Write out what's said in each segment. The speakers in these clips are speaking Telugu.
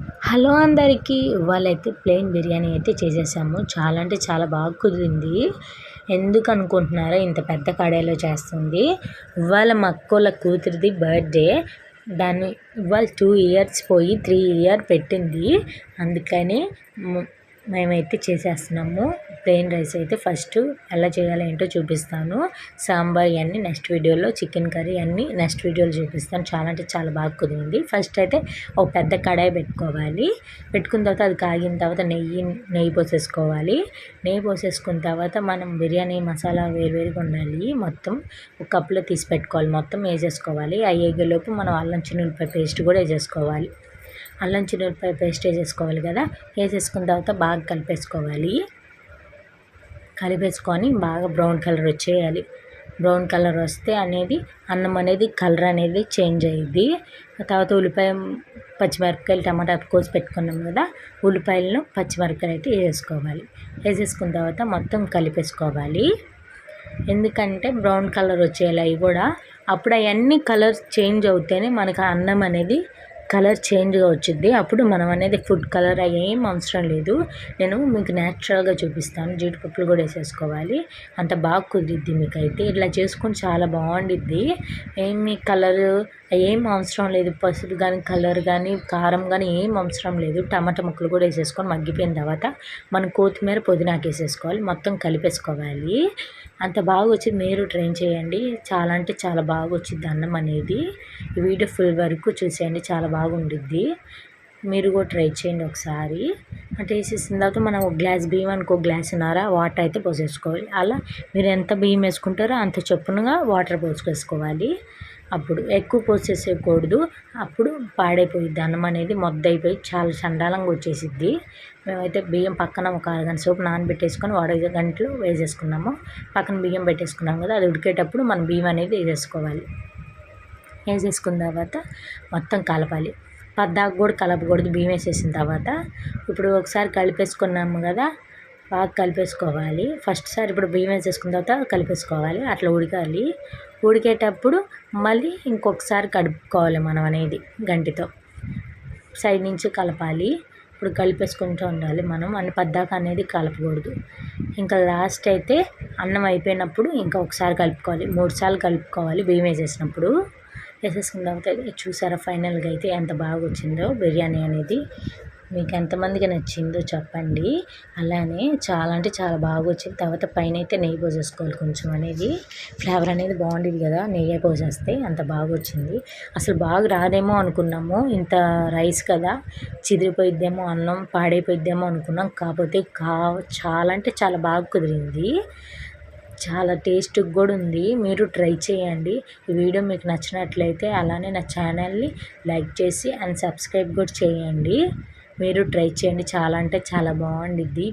హలో అందరికీ ఇవాళైతే ప్లెయిన్ బిర్యానీ అయితే చేసేసాము. చాలా అంటే చాలా బాగా కుదిరింది. ఎందుకు అనుకుంటున్నారో ఇంత పెద్ద కడాయిలో చేస్తుంది. ఇవాళ మా అక్కోళ్ళ కూతురిది బర్త్డే. దాన్ని ఇవాళ టూ ఇయర్స్ పోయి త్రీ ఇయర్ పెట్టింది. అందుకని మేమైతే చేసేస్తున్నాము. ప్లెయిన్ రైస్ అయితే ఫస్ట్ ఎలా చేయాలో ఏంటో చూపిస్తాను. సాంబార్ ఇవన్నీ నెక్స్ట్ వీడియోలో చికెన్ కర్రీ అన్నీ నెక్స్ట్ వీడియోలో చూపిస్తాను. చాలా అంటే చాలా బాగా కుదిరింది. ఫస్ట్ అయితే ఒక పెద్ద కడాయి పెట్టుకోవాలి. పెట్టుకున్న తర్వాత అది కాగిన తర్వాత నెయ్యి నెయ్యి పోసేసుకోవాలి. నెయ్యి పోసేసుకున్న తర్వాత మనం బిర్యానీ మసాలా వేరువేరుగా ఉండాలి. మొత్తం ఒక కప్పులో తీసి పెట్టుకోవాలి. మొత్తం వేసేసుకోవాలి. ఆ మనం అల్లం చిన్నులపాయ పేస్ట్ కూడా వేసేసుకోవాలి. అల్లం చిన్నులపాయ పేస్ట్ వేసేసుకోవాలి కదా. వేసేసుకున్న తర్వాత బాగా కలిపేసుకోవాలి. కలిపేసుకొని బాగా బ్రౌన్ కలర్ వచ్చేయాలి. బ్రౌన్ కలర్ వస్తే అనేది అన్నం అనేది కలర్ అనేది చేంజ్ అయ్యింది తర్వాత ఉల్లిపాయ పచ్చిమిరపకాయలు టమాటా కోసి పెట్టుకున్నాం కదా. ఉల్లిపాయలను పచ్చిమిరపకాయలు అయితే వేసేసుకోవాలి. వేసేసుకున్న తర్వాత మొత్తం కలిపేసుకోవాలి. ఎందుకంటే బ్రౌన్ కలర్ వచ్చేయాలి అవి కూడా. అప్పుడు అవన్నీ కలర్స్ చేంజ్ అవుతేనే మనకు అన్నం అనేది కలర్ చేంజ్గా వచ్చింది. అప్పుడు మనం అనేది ఫుడ్ కలర్ ఏం అవసరం లేదు. నేను మీకు న్యాచురల్గా చూపిస్తాను. జీడిపప్పులు కూడా వేసేసుకోవాలి. అంత బాగా కుదిరిద్ది మీకు అయితే ఇట్లా చేసుకొని చాలా బాగుండిద్ది. ఏమి కలర్ ఏం అవసరం లేదు. పసుపు కానీ కలర్ కానీ కారం కానీ ఏం అవసరం లేదు. టమాటా ముక్కలు కూడా వేసేసుకొని మగ్గిపోయిన తర్వాత మనం కొత్తిమీర పుదీనాకు వేసేసుకోవాలి. మొత్తం కలిపేసుకోవాలి. అంత బాగా వచ్చింది మీరు ట్రై చేయండి. చాలా అంటే చాలా బాగా వచ్చింది అన్నం అనేది. ఈ వీడియో ఫుల్ వరకు చూసేయండి చాలా బాగుండిద్ది. మీరు కూడా ట్రై చేయండి ఒకసారి. అంటే వేసేసిన తర్వాత మనం ఒక గ్లాస్ బియ్యం అనుకో గ్లాస్ ఉన్నారా వాటర్ అయితే పోసేసుకోవాలి. అలా మీరు ఎంత బియ్యం వేసుకుంటారో అంత చొప్పునగా వాటర్ పోసుకేసుకోవాలి అప్పుడు ఎక్కువ పోసేసేయకూడదు అప్పుడు పాడైపోయిద్ది. అన్నం అనేది మొద్దయిపోయి చాలా చండాలంగా వచ్చేసిద్ది. మేమైతే బియ్యం పక్కన ఒక అరగంట సేపు నానబెట్టేసుకొని వాడ గంటలు వేసేసుకున్నాము. పక్కన బియ్యం పెట్టేసుకున్నాం కదా అది ఉడికేటప్పుడు మనం బియ్యం అనేది వేసేసుకోవాలి. వేసేసుకున్న తర్వాత మొత్తం కలపాలి. పద్దాకు కూడా కలపకూడదు బియ్యం వేసేసిన తర్వాత. ఇప్పుడు ఒకసారి కలిపేసుకున్నాము కదా బాగా కలిపేసుకోవాలి. ఫస్ట్ సారి ఇప్పుడు బియ్యం వేసేసుకున్న తర్వాత కలిపేసుకోవాలి. అట్లా ఉడకాలి. ఉడికేటప్పుడు మళ్ళీ ఇంకొకసారి కడుపుకోవాలి మనం అనేది గంటితో. సైడ్ నుంచి కలపాలి. ఇప్పుడు కలిపేసుకుంటూ ఉండాలి మనం. అన్ని పద్దాక అనేది కలపకూడదు. ఇంకా లాస్ట్ అయితే అన్నం అయిపోయినప్పుడు ఇంకా ఒకసారి కలుపుకోవాలి. మూడు సార్లు కలుపుకోవాలి బియ్యం వేసేసినప్పుడు. వేసేసుకున్న తర్వాత చూసారా ఫైనల్గా అయితే ఎంత బాగా వచ్చిందో బిర్యానీ అనేది. మీకు ఎంతమందికి నచ్చిందో చెప్పండి. అలానే చాలా అంటే చాలా బాగా వచ్చింది తర్వాత పైన అయితే నెయ్యి పోసేసుకోవాలి కొంచెం అనేది. ఫ్లేవర్ అనేది బాగుండేది కదా నెయ్యి పోసేస్తే అంత బాగా వచ్చింది అసలు బాగా రాదేమో అనుకున్నాము. ఇంత రైస్ కదా చిదిరిపోయిద్దేమో అన్నం పాడైపోయిద్దేమో అనుకున్నాం. కాకపోతే కా చాలా అంటే చాలా బాగా కుదిరింది. చాలా టేస్ట్గా కూడా ఉంది. మీరు ట్రై చేయండి. ఈ వీడియో మీకు నచ్చినట్లయితే అలానే నా ఛానల్ని లైక్ చేసి అండ్ సబ్స్క్రైబ్ కూడా చేయండి. మీరు ట్రై చేయండి. చాలా అంటే చాలా బాగుండిద్ది.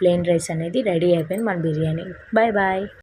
ప్లెయిన్ రైస్ అనేది రెడీ అయిపోయింది. మన బిర్యానీ. Bye bye.